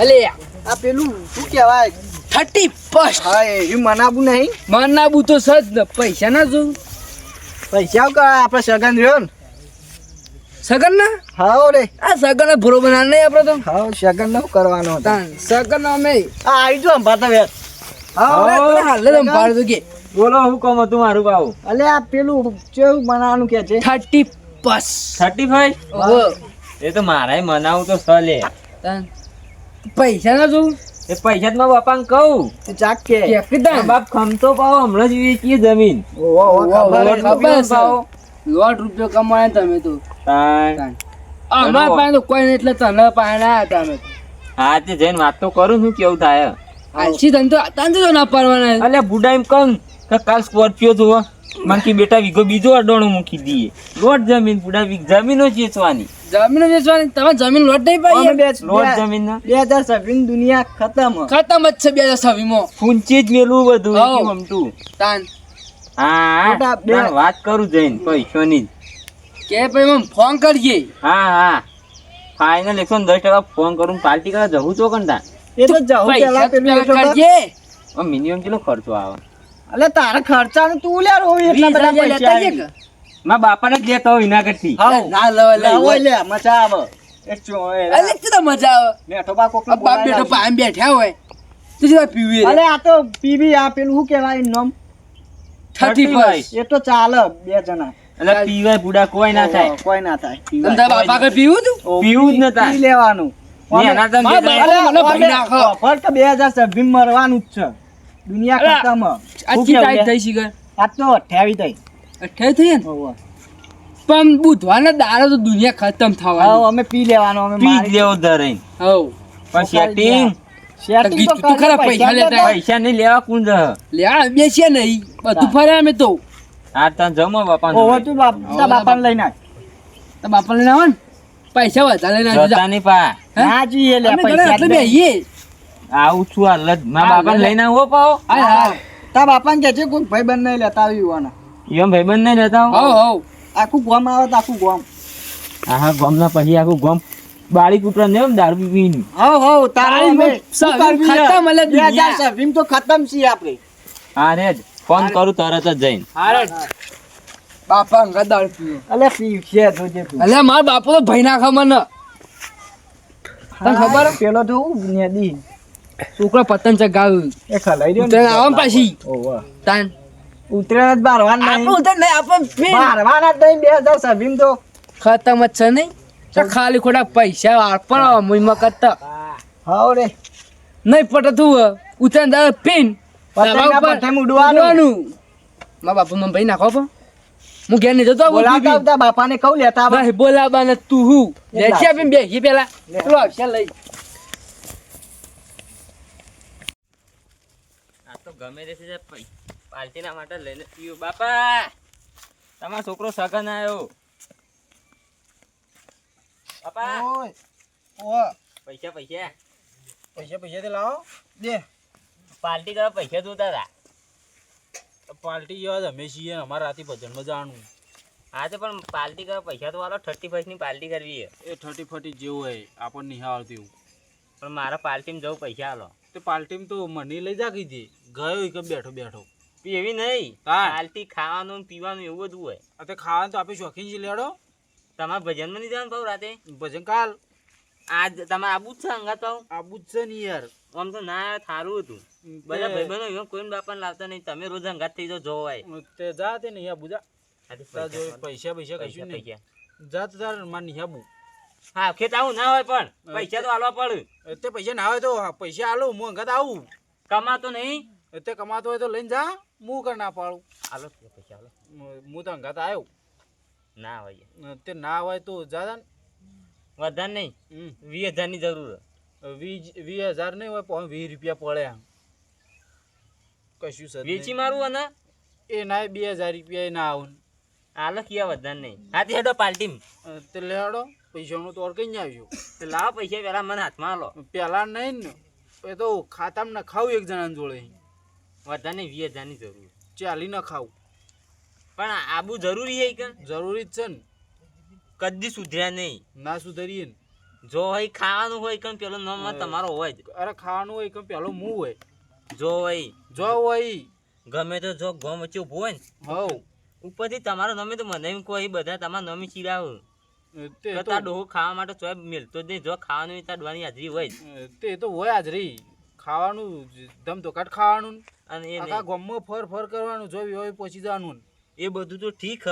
અલે આ પેલું શું કહેવાય? થર્ટી ફર્સ્ટ હા એ મનાવું નહીં. મનાબુ તો સજ ને પૈસા ના જોઉં. પૈસા કા આપણે સગન રહ્યો ને? સગન ના? હાઓ રે. આ સગન ભૂરો બના નહીં આપણે તો. હાઓ સગન નો કરવાનો હતો. સગન અમે. આ આવી જો અંબાતા વેર હાઓ રે હાલે તો પાડ દો કે. બોલો હું કોમ હતું મારું બાવ અલે આ પેલું કેવું બનાવવાનું કે છે? થર્ટી પસ થર્ટી ફાઈવ એ તો મારાય મનાવું તો સલે તાન પૈસા ના જોઉં? એ પૈસા તો બાપાને કહું. તે ચાક કે. બાપ ખમતો પાવો હમણાં જ વેચીએ જમીન. લોટ રૂપિયો કમાય તમે તો. અમારા પાસે તો કોઈ નહીં એટલે તને પાસે ના હતા અમે હા તે જઈને વાત તો કરું છું કેવું થાય. આલસી ધંધો તને તો ના પાડવાના. અલ્યા બુડા એમ કહું કે કાલ સ્કોર્પિયો જોવો. મને કે બેટા વીઘો બીજો અડોણો મૂકી દઈએ. લોટ જમીન બુડા વીઘ જમીનો જ વેચવાની. જમીન વેચવાની. તમે જમીન લોટ નહીં અમે પાઈ લોટ જમીન ના બે હજાર છવ્વીસ દુનિયા ખતમ. ખતમ જ છે બે હજાર છવ્વીસમાં ફૂંચી જ મેલું બધું હાઉ. તાન. હા બે- વાત કરું જઈને પૈસોની. કે ભાઈ મમ ફોન કરજે. હા હા. ફાઇનલ એકસો ને દસ ટકા ફોન કરું પાર્ટી કરવા જવું છો કંટા એ તો જવું પેલા પેલું પેલા એટલો કર. કરજે મિનિમમ કેટલો ખર્ચો આવે? અલે તારા ખર્ચાનું તું લે રોવી એટલા બધા પૈસા જજે બાપાને જ લેતો વિનાગરથી ના લે, ઓય લે મજા આવે. એ ચો- એ અલે તો મજા આવે. બેઠો બા કોકને બાપ પામ બેઠા હોય તો જરા પીવી અલે આ તો પીવી આ પેલું શું કહેવાય એનું નામ? એ તો ચાલે બે જણા. એટલે પીવાય બુડા કોઈ ના થાય. કોઈ ના થાય તને બાપા પીવું તું? પીવું જ. પી લેવાનું. બે હજાર છવ્વીસ મરવાનું જ છે. દુનિયા ખતમ. કર તો અઠ્યાવી થઈ અઠાઈ થઈ ને. પણ બુધવારના દાડા તો દુનિયા ખતમ થવાની. અમે પી લેવાનું અમે પી જ લેવો ધરાઈ હવ. પણ સેટિંગ? તું ખરા પૈસા લેતા પૈસા નહીં લેવા કોણ જહ બેસીએ નહીં બધું ફરે અમે તો. આ ત્યાં જમો બાપા ઓહો, તું બાપ- લઈને આય. બાપા લઈને આવો ને પૈસા વધારે લઈને આવજો. જા. પા. ના જઈએ લે, પૈસા એટલે નહીં. બેહીએ. આવું છું હાલ જ. મારા લે. લઈને આવો તારા બાપાને છે કોઈ ભાઈબંધ નહીં લેતા આવી યુવાના. એમ ભાઈબંધ નહીં લેતા હો? આવો હવ. આખું ગોમ આવે તો આખું ગામ. આહા ગોમના પછી આખું ગોમ બાળી કૂતરા ને એમ દારૂ પી પીને હવ હવ તારે? ખતમ એટલે દુનિયા. છવ્વીસ તો ખતમ છે આપણે. હા રે જ. ફોન કરું તરત જ જઈને. હારે બાપા અંગા દાળ પીવો અલે પી છે જે તું. અલે મારા બાપો તો ભાઈ નાખે મને. તને ખબર? હે? પેલો તો હું નેદી. છોકરો પતંગ ચગાવ્યું એ ખલાઈ રહ્યો ને. ઉતરાયણ આવે ને પાછી. ઓહો. તાન. ઉતરાયણ જ બારવાન નહીં. ઉતર નહીં આપણે. બારવાના જ નહીં બે હજાર સભીમ તો. ખતમ જ છે નહીં? તો ખાલી ખોટા પૈસા વાપરવા મુઈમાં કરતા. હાવ રે નહીં પટે તું ઉતરાયણ દાડે પીન. ઉડવાનું. મા બાપુ મમ ભાઈ નાખો પણ હું ઘેર નહીં જતો આવું બોલાવતા આવતા બાપાને કહું લેતા આવો. ભાઈ બોલાવા ને તું હું. લેખી આપીને બેસી પેલા. તું આવશે લઈ. આ તો ગમે તે છે પાર્ટીના માટે લઈને પીવું. બાપા તમારો છોકરો સગન આવ્યો. બાપા ઓય. પૈસા પૈસા. પૈસા પૈસા તે લાવો. દે. પાર્ટી કરવા પૈસા જોતા હતા. પાર્ટી યાદ અમે છીએ અમારે રાતે ભજનમાં જવાનું. હા તો પણ પાર્ટી કરવા પૈસા તો વાલો થર્ટી ફર્સ્ટની પાર્ટી કરવી એ થર્ટી ફર્ટી જેવું હોય આપણને નહીં તેવું પણ મારા પાર્ટીમાં જવું પૈસા હાલો તો પાર્ટીમાં તો મને લઈ જા કીધી. ગયો કે બેઠો બેઠો. એવી નહીં. હા. પાર્ટી ખાવાનું પીવાનું એવું બધું હોય. આ તો ખાવાનું તો આપણે શોખીન છીએ લેડો. તમારે ભજનમાં નહીં જવાનું પાછું રાતે? ભજન કાલ. આજ તમારે આબુ જ છે અંગાત ભાવ આબુ જ છે ને યાર. આમ તો ના થારું હતું. બધા ભાઈબંધો એવા કોઈને બાપાને લાવતા નહીં. તમે રોજ અંગાત થઈ જાવ જોવાય તે જા તે નહીં તાર જો પૈસા પૈસા કશું નહીં. જા તો તાર માર નહીં આબુ. હા ખેત આવું ના હોય પણ. પૈસા તો આલવા પડે. તે પૈસા ના હોય તો પૈસા આલો હું અંગત આવું. કમાતો નહીં. તે કમાતો હોય તો લઈને જા. હું કર ના પાડું. હાલો પૈસા આલો હું તો અંગત આવ્યો. ના હોય. તે ના હોય તો જાદા વધારે નહીં. વીસ હજારની જરૂર વીસ વીસ હજાર નહીં હોય પણ વીસ રૂપિયા પડે આમ. કશું વેચી મારું અને? એ ના બે હજાર રૂપિયા એ ના આવું આલો કિયા વધારે નહીં. હાથી હેડો પાલટી તે લેડો પૈસાનું તોડ કઈ આવ્યો તો લાવો પૈસા પેલા મને હાથમાં આલો. પેલા નહીં ને. એ તો ખાતામાં ના ખાવું એક જણાને જોડે. વધારે વીસ હજારની જરૂર. ચાલી ના ખાવું. પણ આબુ જરૂરી છે કે? જરૂરી જ છે ને. કદી સુધર્યા નહીં. ના સુધરીએ ને. જો હોય ખાવાનું હોય કેમ પેલો નામ તમારો હોય જ. અરે ખાવાનું હોય કે પેલો મું હોય. જો હોય. જો હોય. ગમે તો જો ગમ વચ્ચે ઊભો હોય ને. હવ. ઉપરથી તમારો નમે તો મને એમ કોઈ બધા તમારા નમે ચીડાવ તે તાર ડોહો ખાવા માટે ચોય મિલતો જ નહીં. જો ખાવાનું હોય તાર ડોહાની હાજરી હોય તે તો હોય હાજરી. ખાવાનું ધમ તો કાટ ખાવાનું અને એ આખા ગમમાં ફર ફર કરવાનું જો હોય પહોંચી જવાનું એ બધું તો ઠીક હ.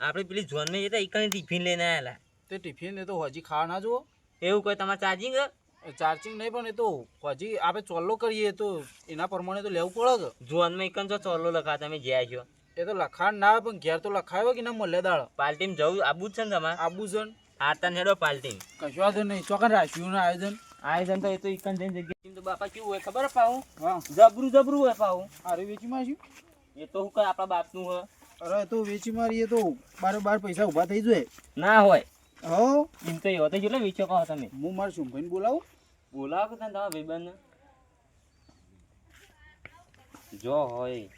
આપણે પેલી જોનમાં જતા એકને ટિફિન લઈને આવેલા તે ટિફિન એ તો હજી ખાવા ના જુઓ. એવું કહે તમારે ચાર્જિંગ ચાર્જિંગ નહીં પણ એ તો હજી આપણે ચોલ્લો કરીએ તો એના પ્રમાણે તો લેવું પડે જોનમાં એકન જ ચોલ્લો લખા તમે જ્યાં છો. એ તો લખાણ ના આવે પણ ઘેર તો લખાયો કે ના મળે દાળ પાલટીમ જવું આબુ જ છે ને તમારે? આબુ જન હારતા હેડો પાલટીમ. કશું વાંધો નહીં ચોકન રાખ્યું આયોજન. આયોજન તો એ તો એકન જઈને જગ્યાએ તો બાપા કેવું હોય ખબર હા જબરું જબરું હોય પાવું અરે વેચી મારશું? એ તો શું કઈ આપણા બાપનું હોય અરે તો વેચી મારીએ તો બાર બાર પૈસા ઊભા થઈ જાય ના હોય. હો? એમ તો એવો તો જેટલો વિચો કહો તમે? હું મારા શુંભાઈને બોલાવું? બોલાવો કે તને તમારા ભાઈબંધને. જો હોય.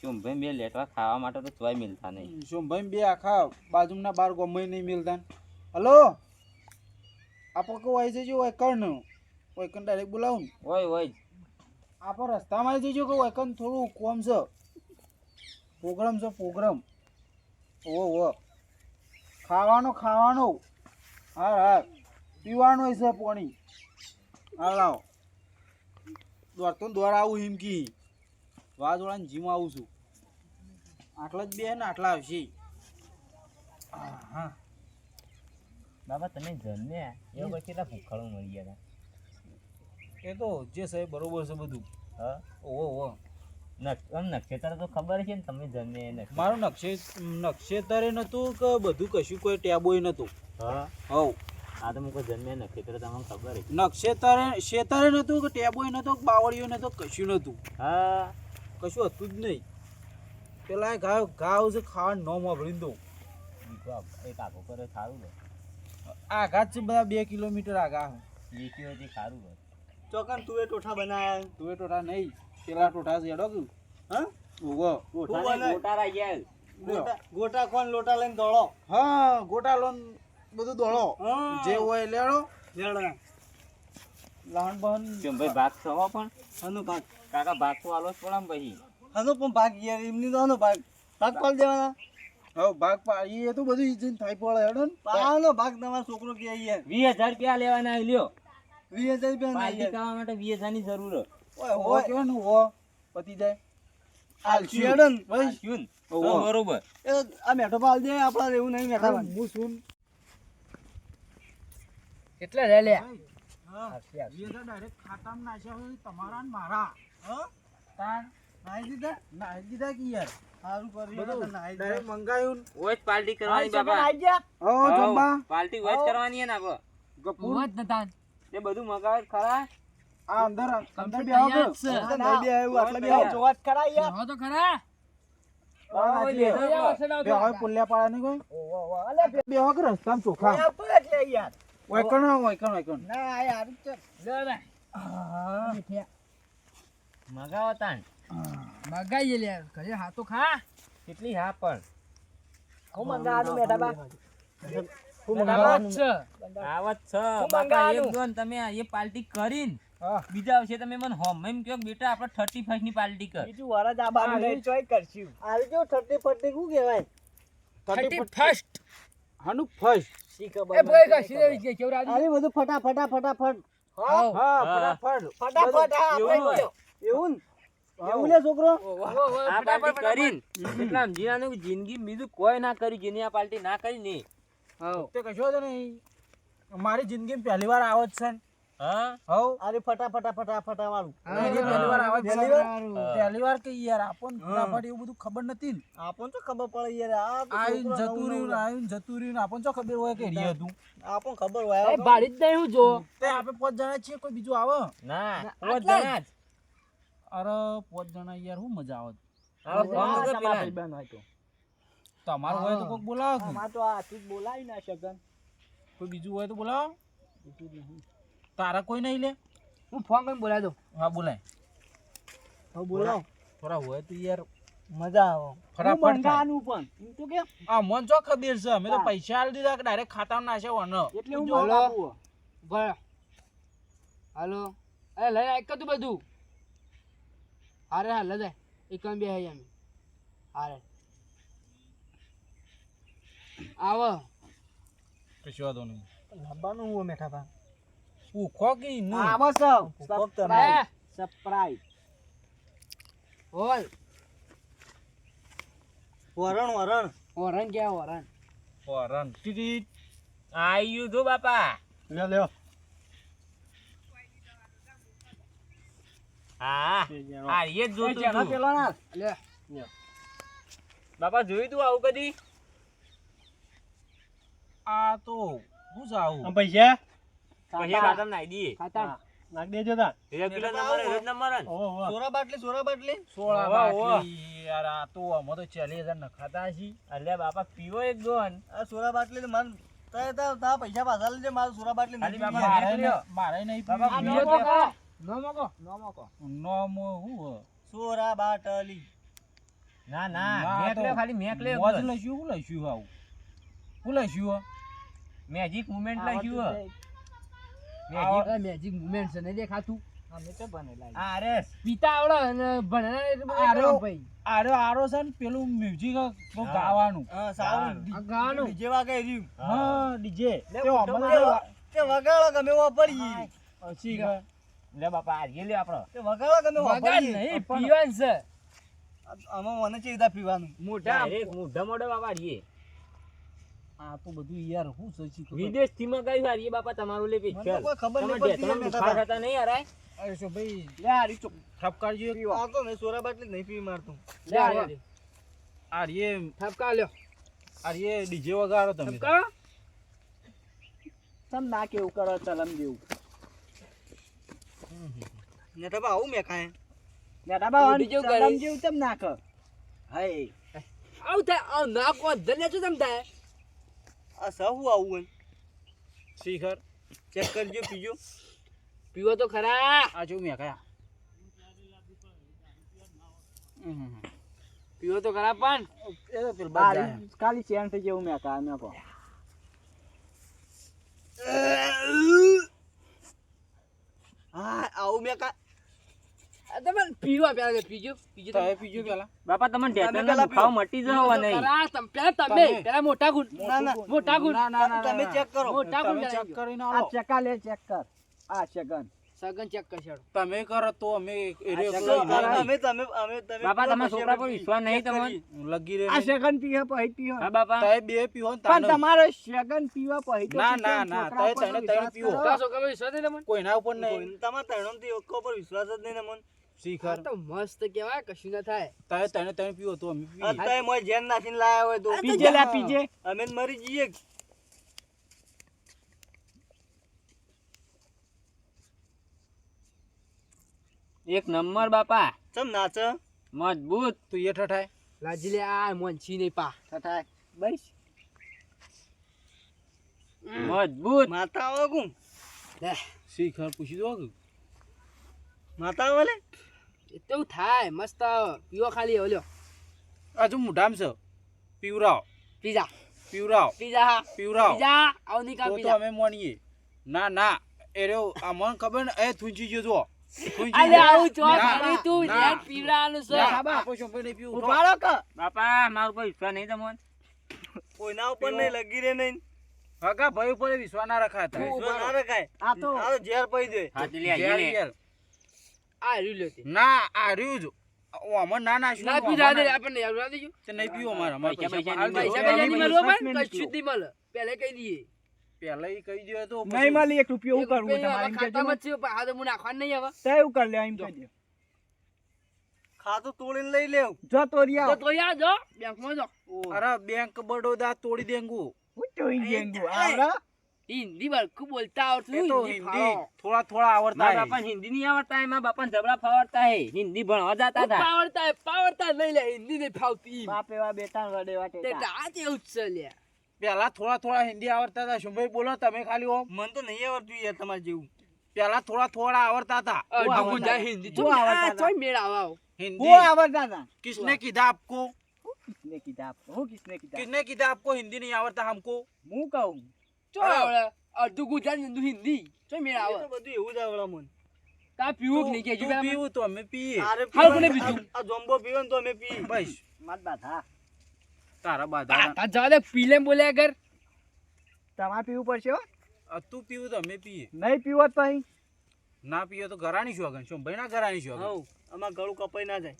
શું ભાઈ બે લેટવા ખાવા માટે તો તોય મિલતા નહીં. શુંભાઈ બે આખા બાજુના બાર ગમે નહીં મિલતા. હલો? આપો કે વાઈ જજો વૈકણ વૈકણ ડાયરેક્ટ બોલાવું ને. હોય હોય. આપણે આપો રસ્તામાં આવી જજો કે વૈકણ થોડું કોમ છે. પ્રોગ્રામ છે પ્રોગ્રામ. ઓ ઓ ખાવાનો ખાવાનો. હા હા પીવાનું છે પાણી. હા લાવો દોડતો દોડ આવું હિમકી વાજોડાને જીમ આવું છું. આટલા જ બે ને આટલા આવશે. હા હા બાબા તમે જન્મ્યા એવા પછી કેટલા ભૂખાળો મળી ગયા એ તો જે સાહેબ બરોબર છે બધું. હા? ઓહો ઓહો. નક્ષેતર તો ખબર છે ને તમે જન્મ્યા એ મારું નક્ષે નક્ષેતરે નતું કે બધું કશું કોઈ ટેબોય નતું હા? હવ. આ તો મૂકો જન્મ્યા નક્ષેત્ર તમને ખબર છે. નક્ષેતરે શેતરે નતું કે ટેબોય નતો કે બાવળીઓ નતો કશું નતું હા? કશું હતું જ નહીં. પેલા ઘાવ ઘાવ છે ખાવાનું ન વાપરીને દઉં એક આખો કરે સારું ને આઘાત છે બધા બે કિલોમીટર આઘા વેચી નીકળ્યો હતી સારું હોય. ચોકન તું એ ટોઠા બનાયા. તું એ ટોટા નહીં પેલા ટોઠા છે હેડો હા? ઓહો ગોટા બનાય? ગોટા ગયા કોણ લોટા લઈને દોડો? હા ગોટા લોન બધું દોડો. જે હોય લેડો. લેડો. લહણ બહન કેમ ભાઈ ભાગ થવા પણ? હનો ભાગ. કાકા ભાગ તો આલો જ આમ પછી. હનો પણ ભાગ યાર એમની તો હનો ભાગ. ભાગ પાલ દેવાના. હવે ભાગ પાડીએ તો બધું થાય પડે હેડો ને. પાવાનો ભાગ તમારો છોકરો કે યાર વીસ હજાર રૂપિયા લેવાના લ્યો. વીસ હજાર રૂપિયા પાર્ટી કરવા માટે વીસની જરૂર. ઓય હો. હો પતી જાય. આ શું બરોબર. એ મેઠો પાલ દે આપણા એવું નહીં મેઠા હું શું કેટલા રે લે. હા. ડાયરેક્ટ ખાતામાં નાખ્યા હોય તમારા ને મારા. હા? તાણ નાઈ દીધા કે યાર? સારું કર્યું ડાયરેક્ટ મંગાયું. ને. પાર્ટી કરવાની બાબા હો હઉ, જંબા પાર્ટી ઓય કરવાની હે ને આપણે ગફુર વાત નતા. તે બધું મગાવે ખરા? આ અંદર અંદર બેહો કે તૈયાર નહીં બે આવ્યું આટલા બે આવો. જોવા ખરા યાર. હો તો ખરા. આ નાખી લે. આવશે આવશે. ઘરે હાથો ખા. કેટલી હા પણ? હું મંગાવાનું મેઠા બા આવત છે. આવત છ. બાપા એક દોન તમે એ પાર્ટી કરીને બીજા વર્ષે તમે મને હોમ. એમ કહો બેટા આપણે થર્ટી ફર્સ્ટની પાર્ટી કર. બીજું વરસ આ ચોય કરશું. આરે જો ઠટ્ટી શું કહેવાય? થર્ટી ફર્સ્ટ હાનું ફર્સ્ટ શી ખબર એ બોય કા સિરે કે કેવરા અરે બધું ફટા ફટા ફટાફટ. હા. હા. ફટાફટ. ફટાફટ હા એવું. એવું ને? છોકરો. આ પાર્ટી કરીને. એટલે જીનાનું જિંદગી બીજું કોઈ ના કર્યું જેની આ પાર્ટી ના કરી ને. તે કશો તો નહીં. મારી જિંદગીમાં પહેલી વાર આવત છે હા? હવ. અરે ફટા ફટા ફટા ફટા વાળું પહેલી પહેલી વાર આવત પહેલી વાર? પહેલી વાર કે યાર આપણ ફટાફટ એવું બધું ખબર નથી આપણ તો ખબર પડે યાર. આ તો જતું રહ્યું આવીને જતું રહ્યું આપણ આપણને ખબર હોય કે રી હતું આપણ ખબર હોય તો. ભાડી જ નહીં હું જો. તે આપણે પાંચ જણા છીએ કોઈ બીજું આવે. ના જ. જણા જ. અરે પાંચ જણા યાર હું મજા આવે. આવો ફોન આ કરો તમારા હોય તો. તમારું હોય તો કોક બોલાવો કે. અમાર તો આ હાથી જ બોલાવી ના શકન. કોઈ બીજું હોય તો બોલાવો. તારા કોઈ નહીં લે? હું ફોન કરીને બોલાવી દઉં. હા બોલાય. હવે બોલાવો. થોડા હોય તો યાર મજા આવે. ફટાફટ હું મંગાવાનું પણ. એમ તો કેમ? આ મન જો ખબર છે? અમે તો પૈસા આલી દીધા કે ડાયરેક્ટ ખાતામાં નાશે વનો એટલે હું. મંગાવું. હાલો. અરે લઈ આઈક તું બધું. હારે હાલ લે એકમ બે હૈ અમે. હારે. આવો. કશું વાંધો નહીં. લાવવાનું હું મેઠા ભા પૂખો કે નું? આવો સૌ. સરપ્રાઈઝ બોલ વરણ વરણ. વરણ ક્યાં વરણ. વરણ. ટીટી આયુ જો બાપા. લ્યો, લ્યો. હા આ એ જ જોતું પેલો ના લે બાપા જોયું તું આવું કદી આ તો હું જાઉં? પૈસા પછી નાઈ દઈએ ખાતા નાખ દેજો તા રેગ્યુલર નંબર રોજ નંબર હે ને? ઓહો, ઓહો. સોરા બાટલી સોરા બાટલી સોળા ઓહો, ઓહો. બાટલી. યાર, આ તો આમાં તો ચાલી હજાર નખાતા હશે. અલ્યા બાપા પીવો એક ગોન આ સોરા બાટલી માર તા તા તા પૈસા પાછા લેજે માર સોરા બાટલી. મારે. નહીં- પીવી. નો મોકો નો મોકો નોમો હું સોરા બાટલી. ના ના, ના મેક તો લે ખાલી મેક મોજ લઈશું, શું લઈશું આવું? શું લઈશું મેજિક મુમેન્ટ લખ્યું મેજિક મેજિક મુમેન્ટ છે નહીં દેખાતું? અમે તો બનેલા આ પિતા આવડે અને ભણેલા એટલે આરો. ભાઈ. આરો આરો છે ને પેલું મ્યુઝિક હા. ગાવાનું. હા સારું. ગાવાનું. ડીજે વાગે રહ્યું હા ડીજે. તે મોટો આમાં મારો. તે વગાડો ગમે વાપરીએ. પછી કે લે બાપા લે આપણો. તે વગાડો ગમે વગર નહીં પીવાન છે. આમાં મને ચેતા પીવાનું? મોટા ડાયરેક્ટ મોઢા મોઢા બાપા રીએ આ તો બધું યાર શું છે વિદેશથી મંગાવ્યું આ બાપા તમારું લે મને તો ખબર તમે નહીં પડતી ઢેકણું એમ હતા. નહીં હરાય? અરે શું ભાઈ? લે આ રીચો ઠપકારજો એક. આ તો મેં સોરા બાટલી નહીં પી મારતું. લે આ રે. ઠપકા લ્યો. આ રીએ ડીજે વગાડો તમે ઠપકા? તમ ના કેવું કરો ચલમ જેવું. ને તો આવું મેં કાય ને તો ગરમ બીજું. ચલમ જેવું તમ નાખ? હાય. આવું થાય આ ના કો ધન્ય શું તમ થાય? આ સહુ આવું શિખર. ચેક કરજો પીજો. પીવો તો ખરા. આ જો મેં કયા પીવો તો ખરા પણ. એ તો પેલ બાર ખાલી ચેન થઈ જેવું મેં કાય મેં કહો હા આવું મેં કા આ તમે પીવા પેલા પીજો પીજો તમે. પીજો પેલા બાપા તમને ઢેકણનો પેલા ખાવ મટી જવા નહીં? તમ પેલા તમે. પેલા મોટા ગુણ. ના ના મોટા ગુણ. ના ના તમે ચેક કરો. મોટા ગુણ ચેક કરીને આ આવો લે ચેક કર. આ સેકન્ડ સગન ચેક કરશે તમે કરો તો અમે એરે ચેક અમે તમે અમે તમે બાપા તમે છોકરા પર વિશ્વાસ નહીં ચેક તમને લગી રહે આ સેકન્ડ પીએ પહી પીવો હા બાપા. તમે બે પીવો પણ તમારે સેકન્ડ પીવા પહી તો ના, ના, ના, ત્રણે ત્રણ વિશ્વાસ પીવો. છોકરા પર વિશ્વાસ નહીં તમને? કોઈના ઉપર નહીં. તમારા એક ઉપર વિશ્વાસ જ નહીં ને મન શિખર. તો મસ્ત કેવાય કશું ના થાય. તારે તને તને પીવો તો અમે પીએ. અત્યારે મોય જેન નાખીને લાયા હોય તો પીજે લા, પીજે. અમે મરી જઈએ. એક નંબર બાપા. ચમ નાચ? મજબૂત. તું એ ઠઠાય. લાજી લે આ મોનસી નહીં પા. ઠઠાય. બસ. મજબૂત. માતા ઓગું. લે. શિખર પૂછી દો કે માતા આવો લે? એ તો થાય? મસ્ત. પીવો ખાલી ઓલ્યો. આજુ મુઢામ છે. પીવરાવ. પીઝા. પીવરાવ. પીઝા પીવરાવ. પીઝા આવ નહીં કા તો પીઝા. અમે મોણીએ ના ના. એ રહ્યો આ મને ખબર ને એ થૂંચી ગયો જો થૂંચી આવું ચો ખાલી તું બાપા મારા ઉપર વિશ્વાસ નહીં તમને કોઈના ઉપર નહીં લગી રે નહીં. હગા ભાઈ ઉપર વિશ્વાસ ના રખાય વિશ્વાસ ના રખાય. આ તો. આ તો ઝેર પડી આવીને. ઘેર. આ રહ્યું ના આ રહ્યું જ. ઓ, ના ના શું ના આમાં પીઝા આપણને યાદ ના દેજો. તે નહીં પીવો અમારે અમારે પૈસા પૈસા પૈસા આલજો. પૈસા પૈસા નહીં અમે પણ કશું નહીં મળે. પહેલે કહી દઈએ. પહેલા ઈ કહી દો તો નહીં મળી એક રૂપિયો એક કરવું તમારે એમ કહેજો. ખાતામાં છે, આ તો હું નાખવાનું નહીં હવે તે એવું કરી લે એમ કહેજો ખાતું તોડીને લઈ લેવું જો તો તોરિયા તો યાદ જો. બેંકમાં જો. અરે બેંક બડોદા તોડી દેંગુ. હું ગયેંગુ આવડા હિન્દી બરખું બોલતા આવડતું એ તો હિન્દી હિન્દી ફાવો. થોડા થોડા આવડતા મારા હે. બાપા હિન્દી નહીં આવડતા એમાં બાપા જબડા ફાવડતા હે હિન્દી ભણવા જતા હું હતા પાવડતા હે, પાવડતા નહીં લે હિન્દી નહીં ફાવતી બાપ એવા બેટા વડેવા તે ટેટા રાત એવું જ છે લ્યા. પહેલા થોડા થોડા હિન્દી આવડતા હતા શુંભાઈ બોલો તમે ખાલી ઓમ મન તો નહીં આવડતું યાર તમારે જેવું પહેલા થોડા થોડા આવડતા હતા અડધું આવડતા ગુંજા હતા. હિન્દી હું તો આવડતા આ હતા. ચોય મેળ આવા આવો. हिंदी वो आवड़ता था किसने किधा आपको किसने किताब वो किसने किताब किसने किधा आपको हिंदी नहीं आवड़ता हमको मुंह कहूँ ચો આવડે અડધું ગુજરાતી અડધું હિન્દી. ચો મેળ આવે. તો બધું એવું જ આવડે મને તા પીવું કે નહીં તું કેજો પીવું તો અમે પીએ. હાલ કોને બીજું? આ- જોમ્બો પીવે ને તો અમે પી બસ. માર દાદા તારા બાધા તા જવા દે પીલે બોલે અગર તમારે પીવું પડશે હો? તું પીવું તો અમે પીએ. નહીં પીવો તો અહીં. ના પીયો તો ઘરાણી શું આગળ. શું ભાઈ ના ઘરાણી શું આગળ. આમાં અમાર ગળું કપાઈ ના જાય.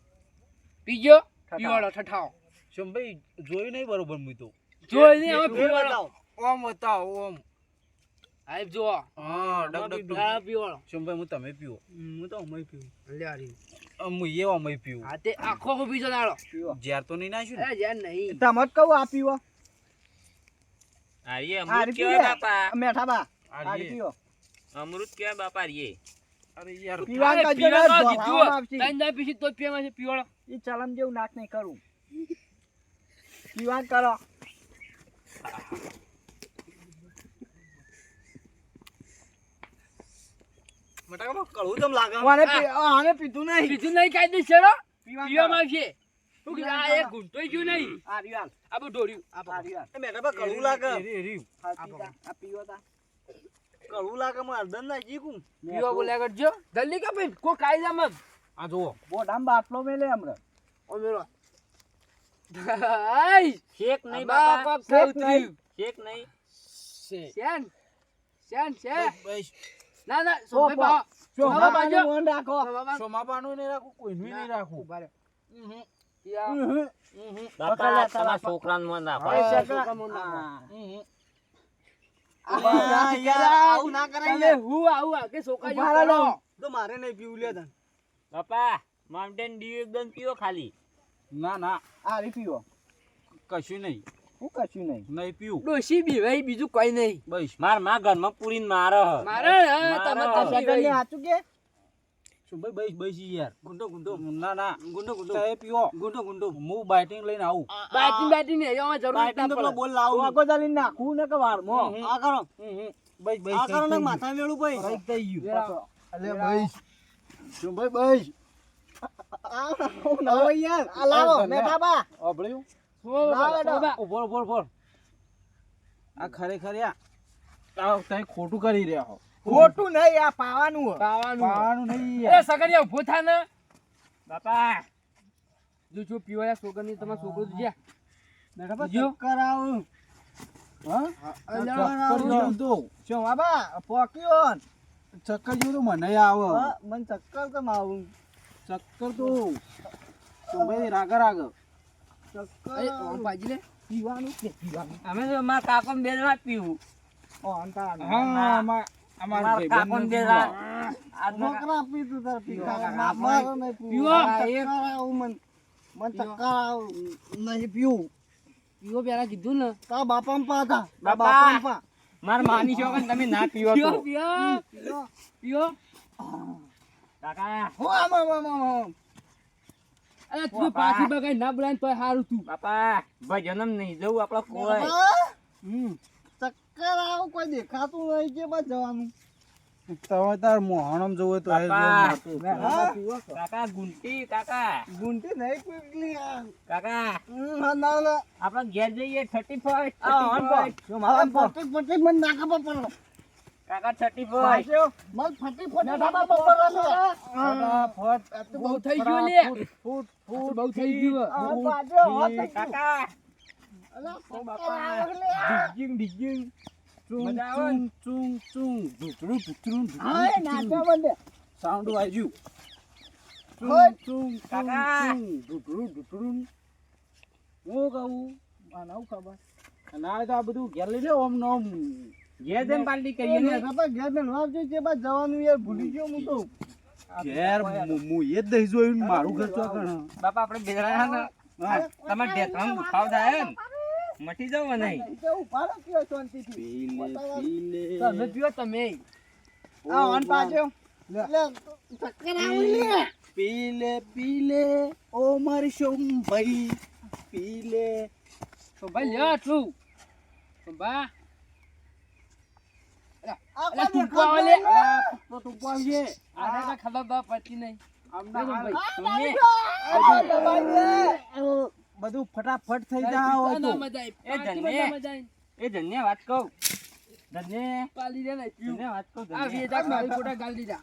પીજો. પીવાડો ઠઠાવ શું ભાઈ જોયું નહીં બરોબર મું તો. જોઈ નહીં હવે પીવાડો. ઓમ હતા ઓમ. આઈ જો હા ડગ ડગ આ પીવાડો શું ભાઈ હું તમે પીવો. હું તો અમે પીવું. લે આરી હું. એ અમે પીવું. આ તે આખો કો બીજો નાળો જ્યાર તો નહીં નાખ્યું ને? અરે યાર નહીં. તમે જ કહું આ પીવો. આર્ય આ અમૃત પીવે. બાપા. મેઠા બા. આ આ પીવો અમૃત કેવાય બાપા રે અરે યાર. પીવા પીવા ને, તો પીસી જ છે પીવાળો. એ ચલમ જેવું નાક નહીં કરું. પીવા કરો. કળું તમ લાગે આને પી- આને પીધું નહીં પીધું નહીં કાયદેસર હો. પીવા પીવામાં આવશે શું આ એક ઘૂંટોય ગયું નહીં આ રહ્યું આ બધું ઢોર્યું આ રહ્યું હાલ. બા કળું લાગે એ રે, એ રે. હાલ પીતા. આ પીવો તા. કળું લાગે માં અર્ધન ના ચીકું પીવા બોલ્યા કરજો જલ્દી કે ભાઈ કોઈ કાયદામાં આ જુઓ બોટામ બાટલો મેલે હમણાં ઓ મેલો શેક નહીં બાપા કોક સાઉથરી. શેક નહીં શેન શેન છે બસ ના ના ઓ, સોભાઈ બા. બા જો બાબા બાબાનું બાજુ. મોન રાખો સોમાબાનું નહીં રાખું કોઈનું નહીં રાખું. ઊભા રહો. છોકરાને મન રાખો છોકરા મારે નહીં પીવું લે તને. બાપા માઉન્ટેન ડ્યુ એકદમ પીવો ખાલી. ના ના. આ પીવો. કશું નહીં. હું કશું નહીં નહીં પીવું ડોશી બીવાય બીજું કઈ નહીં બસ મારમાં ઘરમાં પૂરીને મારે મારે હા, તમે મારો. તો બીવાય. સાચું કે શું ભાઈ બસ બસ યાર ગુંડો ગુંડો ના ના ગુંડો ગુંડો એ પીઓ ગુંડો ગુંડો હું બાઇટિંગ લઈને આવું બાટી બાટી ને એમાં જરૂર જ તો બોલ લાવું આગો ચાલી નાખું ને કે વારમાં. આ કરો. બસ બસ આ કરો ને માથા મેળું ભાઈ થઈ ગયું. થઈ ગયું અલે બસ શું ભાઈ બસ આ નવો યાર આ લાવો મેઠા બા ઊભો ઊભો ઊભો. આ ખરેખર આ તમે ખોટું કરી રહ્યા હો. ખોટું નહીં આ પાવાનું પાવાનું. પાવાનું નહીં એ સગડિયા થા ને. બાપા. જો જો પીવાયા છોકરાની તમારા છોકરો તો જ્યાં મેઠા બા જો. ચક્કર જેવું તો શું આ બા પોક્યો ચક્કર જેવું તો મને આવે. હા, મને ચક્કર કેમ આવું? ચક્કર તો. રાગા રાગ. લે. પીવાનું કે પીવાનું? અમે તો મારા કાકો બે જણા પીવું. ઓ અંતા હા અમાર અમાર મારા કાકો બે જણા છોકરા પીતું તાર પીવા. પીવા. નહીં પીવો. આવું મને. મને ચક્કર નહીં પીવું. પીવો પેલા કીધું ને. તારા બાપા પાતા બાપા. બાપા પા. મારા માની છો તમે ના પીવો પીવો પીવો. પીવો. કાકા. હો આમ આમ આમ. અરે તું પાછી બગાઈ ના બોલાય તો સારું તું. બાપા ભાઈ જન્મ નહીં જવું આપડે કોઈ હમ. ચક્કર આવું કોઈ દેખાતું નહીં કે બસ જવાનું? તમે તાર મોહણમ જોવે તો. કાકા ગુંટી કાકા. ગુંટી નહીં પીવલી કાકા. હમ, હા, ના, ના. આપડે ઘેર જઈએ થર્ટી ફટી મને નાકા પર કાકા થર્ટી ફાઈવ મત. ફટાફટ આ તો બહુ થઈ ગયું લે. ફૂટ બહુ થઈ ગયું. કાકા. ને? નાચવા માંડે. સાઉન્ડ વાજ્યું હું કહું આ ખબર? અને આ તો આ બધું ઘેર લઈ લે ઓમ નો ઓમ. ઘેર જઈને પાર્ટી કરીએ ને? ઘેર જવાનું યાર ભૂલી ગયો હું તો. ઘેર મુ મુ એ જ જોયું મારું ઘર ચોકણ બાપા આપણે બેસરા ને? તમારે ઢેકણ દુખાવ થાય ને? મટી જાવ નહીં. ઊભા રહો કયો શાંતિથી. પીલે પીલે તમે પીવો તમે. આ ઓન પાછો. ચક્કર આવે લે. પીલે પીલે ઓ મારી શોભાઈ પીલે તો ભાઈ લે આટલું. તો બા આ અલા, કોઈ તો તું આને તો ખબર બા પડતી નહીં. બધું ફટાફટ થઈ આવી. એ જન્ય વાત કહું. ધન્ય. પાલી દે ને ધન્ય વાત કહું આ વેજા મારી ફોટા ગાલ દીધા.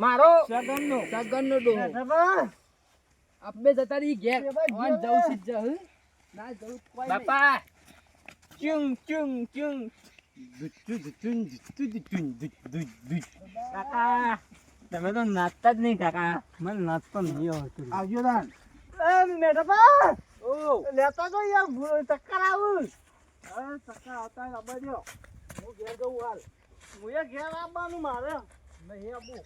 મારો સગનનો સગનનો ડોહો. આપબે જતા રહી ઘેર. ઓન જઉં છે જ ના જઉં કોઈ બાપા ચુંગ ચુંગ ચુંગ. કાકા તમે તો નાચતા જ નહીં કાકા. મને નાચતો નહીં આવતું આવજો દાન એ મેડમા ઓ. લેતા જો યાર ટક્કર આવું. અરે ટક્કર આવતા આવવા દો હું ઘેર જઉં હાલ. હું ઘેર આવવાનું મારે. નહીં આવું